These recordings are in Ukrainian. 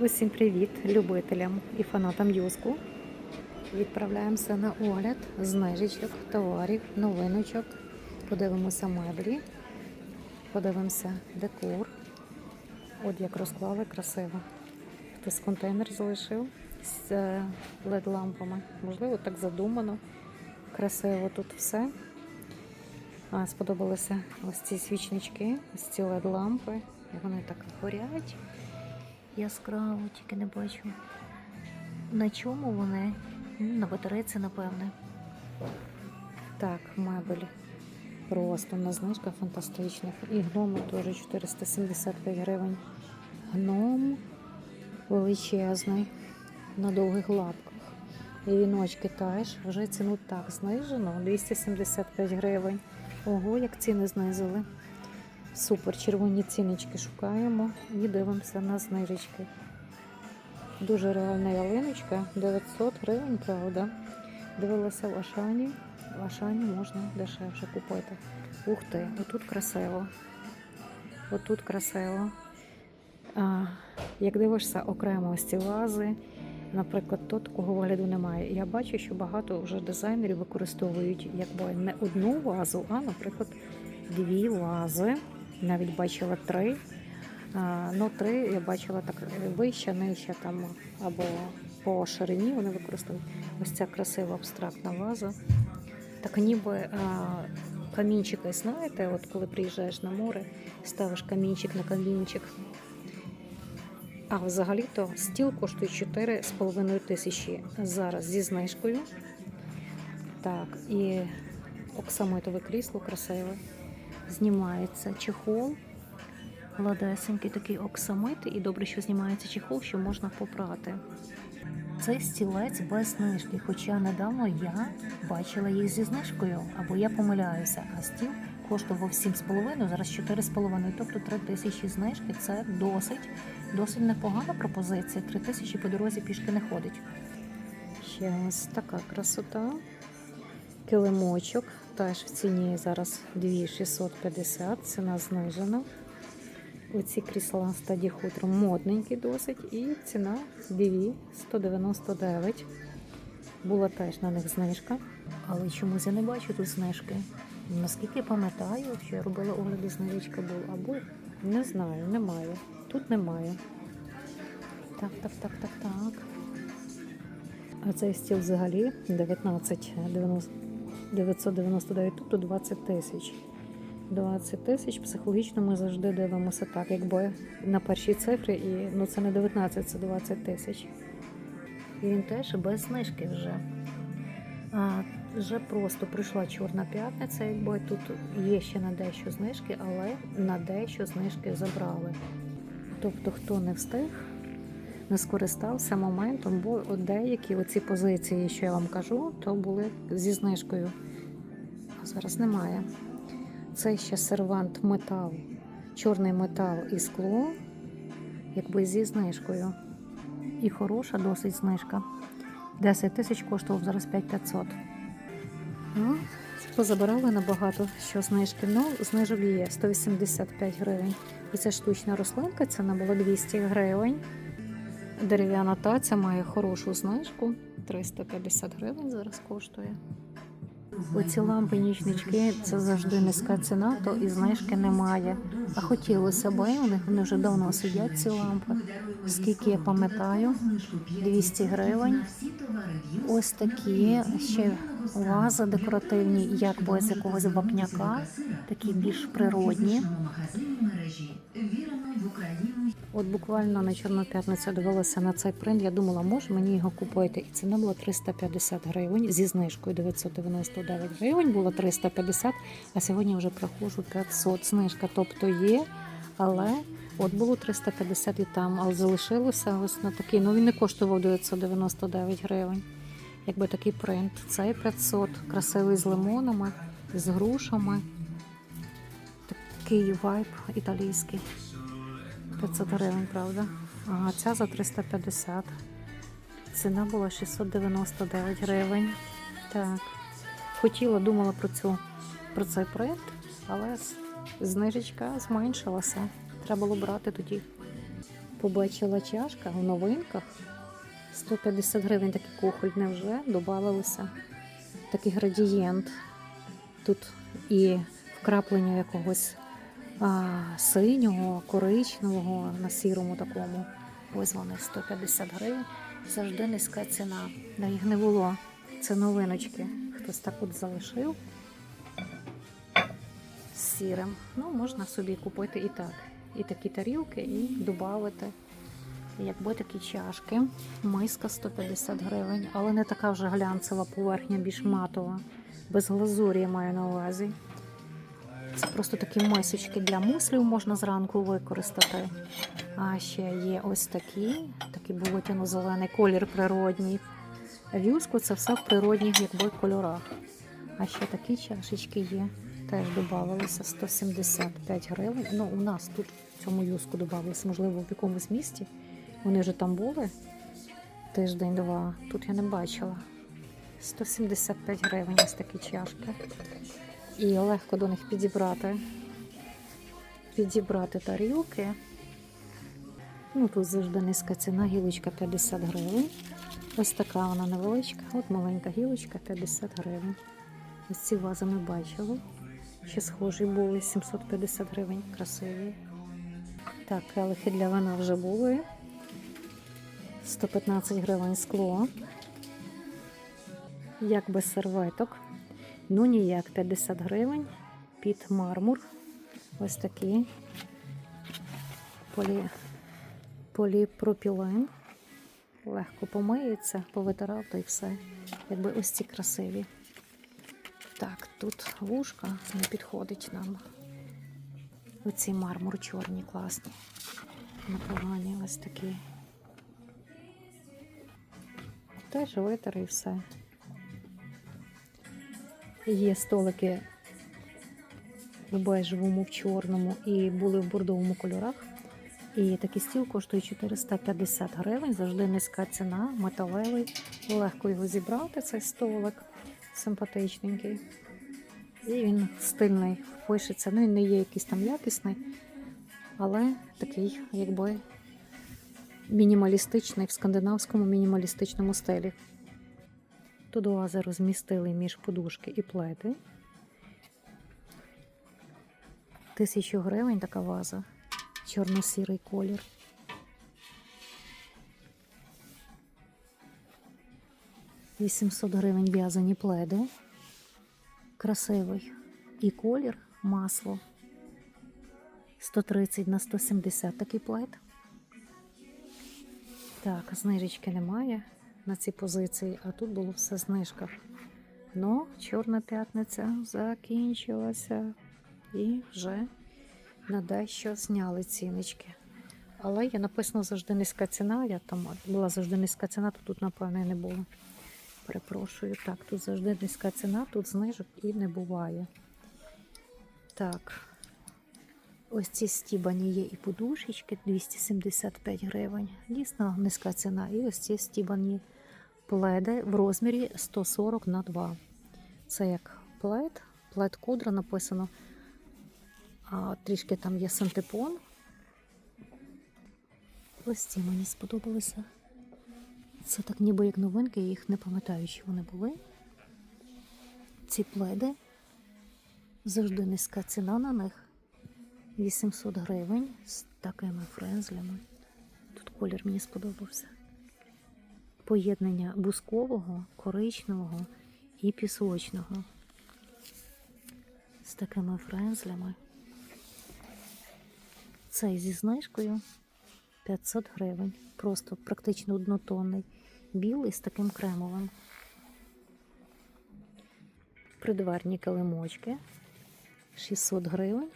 Усім привіт любителям і фанатам юску. Відправляємося на огляд знижечок, товарів, новиночок. Подивимося меблі, подивимося декор. От як розклали красиво. Хтось контейнер залишив з е, LED-лампами. Можливо, так задумано. Красиво тут все. А, сподобалися ось ці свічнички, ось ці LED-лампи. Вони так горять яскраво, тільки не бачу. На чому вони? На батарейці, напевне. Так, мебель. Просто на знижках фантастичних. І гноми теж 475 гривень. Гном величезний на довгих лапках. І віночки теж вже ціну так знижено 275 гривень. Ого, як ціни знизили. Супер, червоні ціночки шукаємо і дивимося на знижечки. Дуже реальна ялиночка, 900 гривень, правда. Дивилася в Ашані. В Ашані можна дешевше купити. Ух ти, отут красиво. Отут красиво. А, як дивишся окремо ось ці вази, наприклад, то такого вигляду немає. Я бачу, що багато вже дизайнерів використовують якби не одну вазу, а, наприклад, дві вази. Навіть бачила три. Ну, три я бачила так вище, нижче там або по ширині вони використовують. Ось ця красива абстрактна ваза. Так ніби камінчики, знаєте, от коли приїжджаєш на море, ставиш камінчик на камінчик. А взагалі-то стіл коштує 4,5 тисячі зараз зі знижкою. Так, і оксамитове крісло красиве. Знімається чехол. Гладесенький такий оксамит, і добре, що знімається чехол, що можна попрати. Цей стілець без знижки, хоча недавно я бачила їх зі знижкою, або я помиляюся, а стіл коштував 7,5, зараз 4,5, тобто 3 тисячі знижки це досить, досить непогана пропозиція. 3 тисячі по дорозі пішки не ходить. Ще ось така красота. Килимочок теж в ціні зараз 2650, ціна знижена. Оці крісла стаді хутро модненькі досить, і ціна 2,199. Була теж на них знижка, але чомусь я не бачу тут знижки. Наскільки пам'ятаю, що я робила огляди, знижечка була, або не знаю, немає. Тут немає. Так, так, так, так, так. А цей стіл взагалі 19 999, тобто 20 тисяч. 20 тисяч. Психологічно ми завжди дивимося так, якби на перші цифри, і ну це не 19, це 20 тисяч. І він теж без знижки вже. А, вже просто прийшла Чорна п'ятниця, якби тут є ще на дещо знижки, але на дещо знижки забрали. Тобто, хто не встиг, не скористався моментом, бо от деякі оці позиції, що я вам кажу, то були зі знижкою. А зараз немає. Це ще сервант метал, чорний метал і скло, якби зі знижкою. І хороша досить знижка. 10 тисяч коштував зараз 5500. Ну, позабирали набагато що знижки. Ну, знижок є 185 гривень. І це штучна рослинка, ціна була 200 гривень. Дерев'яна таця має хорошу знижку. 350 гривень зараз коштує. Оці лампи нічнички це завжди низька ціна, то і знижки немає. А хотілося б, у них вони вже давно сидять ці лампи. Скільки я пам'ятаю, 200 гривень. Ось такі ще вази декоративні, як би з якогось вапняка, такі більш природні. От буквально на Чорну п'ятницю дивилася на цей принт. Я думала, може мені його купити. І ціна була 350 гривень зі знижкою 999 гривень, було 350, а сьогодні вже проходжу 500 знижка. Тобто є, але от було 350 і там, але залишилося ось на такий. Ну він не коштував 999 гривень. Якби такий принт. Цей 500, красивий з лимонами, з грушами. Такий вайб італійський. 500 гривень, правда? Ага, ця за 350. Ціна була 699 гривень. Так. Хотіла, думала про цю про цей принт, але знижечка зменшилася. Треба було брати тоді. Побачила чашка в новинках. 150 гривень такий кухоль невже додавалося. Такий градієнт. Тут і вкраплення якогось синього, коричневого на сірому такому. Ось вони 150 гривень. Завжди низька ціна. Да, їх не було. Це новиночки. Хтось так от залишив з сірим. Ну, можна собі купити і так. І такі тарілки, і додати. Якби такі чашки. Миска 150 гривень, але не така вже глянцева поверхня, більш матова. Без глазурі маю на увазі. Це просто такі мисочки для муслів можна зранку використати. А ще є ось такі, такий болотяно-зелений колір природній. Вюску це все в природних якби, кольорах. А ще такі чашечки є. Теж додавалися 175 гривень. Ну, у нас тут в цьому юску додавалися, можливо, в якомусь місті. Вони вже там були тиждень-два. Тут я не бачила. 175 гривень ось такі чашки. І легко до них підібрати. Підібрати тарілки. Ну, тут завжди низька ціна, гілочка 50 гривень. Ось така вона невеличка. От маленька гілочка 50 гривень. Ось ці вази ми бачили. Ще схожі були 750 гривень, красиві. Так, келихи для вина вже були. 115 гривень скло. Як без серветок. Ну ніяк, 50 гривень під мармур. Ось такі полі... поліпропілен. Легко помиється, повитирав та й все. Якби ось ці красиві. Так, тут вушка не підходить нам. Оці мармур чорні, класні. Непогані ось такі. Теж витер і все. Є столики в бежевому, в чорному і були в бордовому кольорах. І такий стіл коштує 450 гривень, завжди низька ціна, металевий. Легко його зібрати, цей столик симпатичненький. І він стильний, пишеться. Ну, він не є якийсь там якісний, але такий, якби мінімалістичний в скандинавському мінімалістичному стилі. Тут вази розмістили між подушки і плети. Тисячу гривень така ваза. Чорно-сірий колір. Вісімсот гривень в'язані пледи. Красивий. І колір масло. 130 на 170 такий плед. Так, знижечки немає на ці позиції, а тут було все в знижках. Ну, Чорна п'ятниця закінчилася і вже на дещо зняли ціночки. Але є написано завжди низька ціна. Я там була завжди низька ціна, то тут, напевно, не було. Перепрошую. Так, тут завжди низька ціна, тут знижок і не буває. Так. Ось ці стібані є і подушечки 275 гривень. Дійсно низька ціна. І ось ці стібані пледи в розмірі 140 на 2. Це як плед, плед кудра написано. А трішки там є синтепон. Ось ці мені сподобалися. Це так ніби як новинки, я їх не пам'ятаю, чи вони були. Ці пледи. Завжди низька ціна на них. 800 гривень з такими френзлями. Тут колір мені сподобався. Поєднання бускового, коричневого і пісочного. З такими френзлями. Цей зі знижкою 500 гривень. Просто практично однотонний. Білий з таким кремовим. Придварні килимочки 600 гривень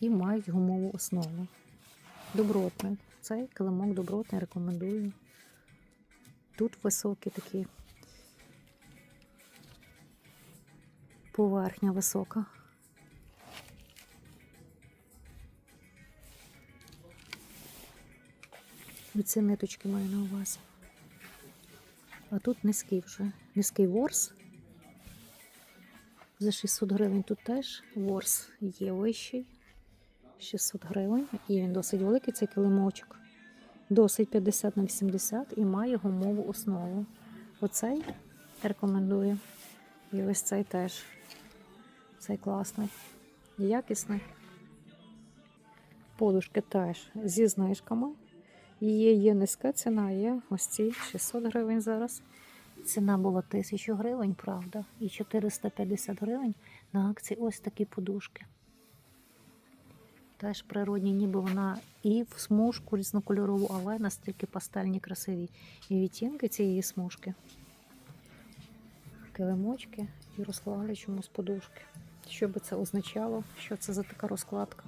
і мають гумову основу. Добротний. Цей килимок добротний, рекомендую. Тут високі такі. Поверхня висока. Оці ниточки маю на увазі. А тут низький вже. Низький ворс. За 600 гривень тут теж ворс є вищий. 600 гривень. І він досить великий, цей килимочок. Досить 50 на 80 і має гумову основу. Оцей рекомендую. І ось цей теж. Цей класний. Якісний. Подушки теж зі знижками. Є, є низька ціна, є ось ці 600 гривень зараз. Ціна була 1000 гривень, правда, і 450 гривень на акції ось такі подушки. Теж природні, ніби вона і в смужку різнокольорову, але настільки пастельні красиві. І відтінки цієї смужки. Килимочки і розкладали чомусь подушки. Що би це означало? Що це за така розкладка?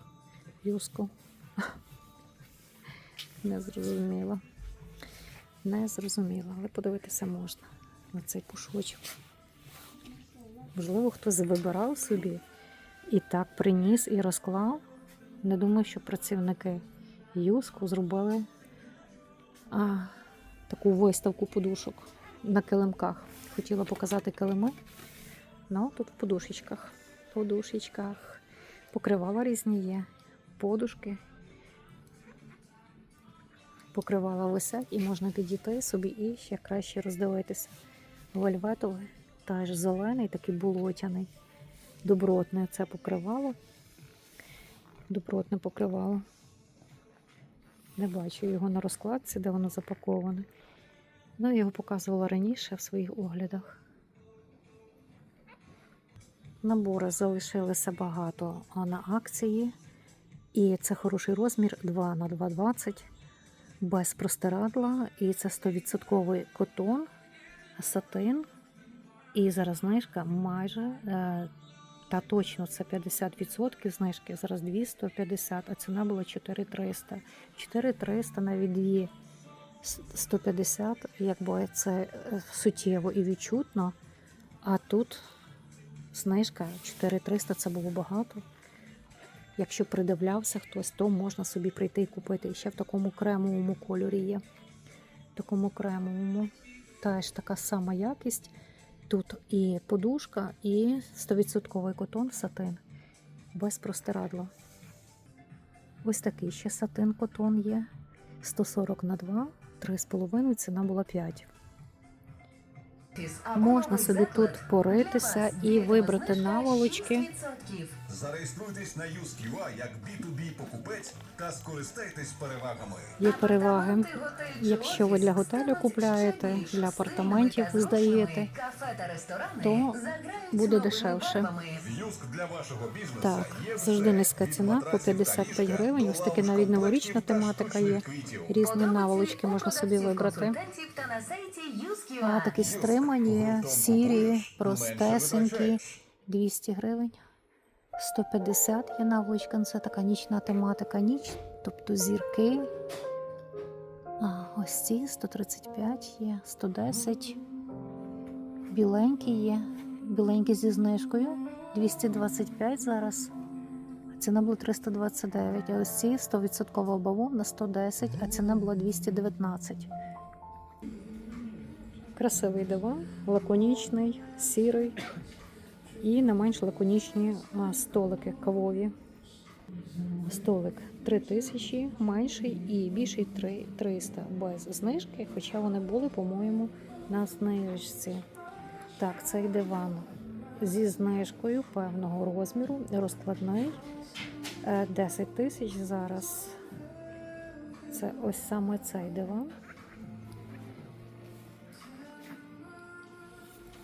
Юску. Не зрозуміла. Не зрозуміла, але подивитися можна на цей пушочок. Можливо, хтось вибирав собі і так приніс і розклав. Не думаю, що працівники Юску зробили а, таку виставку подушок на килимках. Хотіла показати килими. Ну, тут в подушечках. Подушечках. Покривала різні є. Подушки. Покривала висять і можна підійти собі і ще краще роздивитися. Вельветовий, теж зелений, такий болотяний. Добротне це покривало. Добротне покривало. Не бачу його на розкладці, де воно запаковане. Ну, я його показувала раніше в своїх оглядах. Набори залишилися багато на акції. І це хороший розмір 2 на 2,20 без простирадла. І це 100% котон, сатин. І зараз знижка майже, е, та точно це 50% знижки, зараз 250, а ціна була 4300. 4300 навіть дві 150, якби це е, суттєво і відчутно. А тут знижка 4300 це було багато. Якщо придивлявся хтось, то можна собі прийти і купити. І ще в такому кремовому кольорі є. В такому кремовому. Теж така сама якість. Тут і подушка, і 100% котон сатин. Без простирадла. Ось такий ще сатин котон є. 140 на 2, 3,5, ціна була 5. Можна собі тут поритися і вибрати наволочки. Зареєструйтесь на USQA як B2B покупець та скористайтесь перевагами. Є переваги. Якщо ви для готелю купляєте, для апартаментів здаєте, то буде дешевше. Юск для вашого бізнесу Так, завжди низька ціна по матрасів та 55 гривень. Ось таки навіть новорічна тематика є. Різні наволочки можна собі вибрати. А такі стримані, сірі, простесенькі, 200 гривень. 150 є наволочка, це така нічна тематика, ніч, тобто зірки. А, ось ці 135 є, 110. Біленькі є, біленькі зі знижкою. 225 зараз. Ціна була 329, а ось ці 100% бавовна 110, а ціна була 219. Красивий диван, лаконічний, сірий і не менш лаконічні столики кавові. Столик 3000, менший і більший 3 300 без знижки, хоча вони були, по-моєму, на знижці. Так, цей диван зі знижкою певного розміру, розкладний. Е, 10 тисяч зараз. Це ось саме цей диван.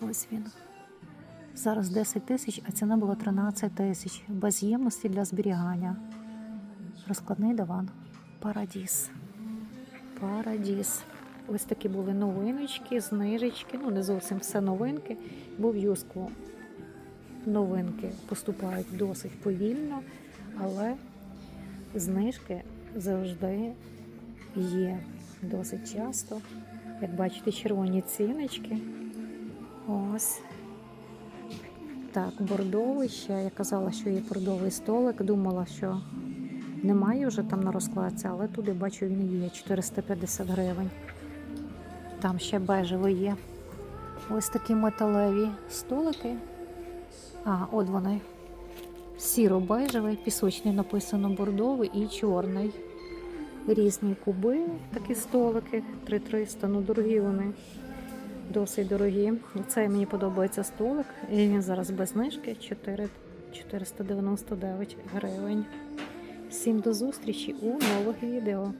Ось він. Зараз 10 тисяч, а ціна була 13 тисяч. Без ємності для зберігання. Розкладний диван. Парадіс. Парадіс. Ось такі були новиночки, знижечки. Ну, не зовсім все новинки, бо в юску новинки поступають досить повільно, але знижки завжди є досить часто. Як бачите, червоні ціночки. Ось. Так, бордовий ще. Я казала, що є бордовий столик. Думала, що немає вже там на розкладці, але туди бачу, він є 450 гривень. Там ще бежевий є. Ось такі металеві столики. А, от вони. Сіро-бежевий, пісочний написано бордовий і чорний. Різні куби, такі столики, 3300, ну дорогі вони. Досить дорогі. Цей мені подобається столик. І він зараз без знижки 4 499 гривень. Всім до зустрічі у нових відео.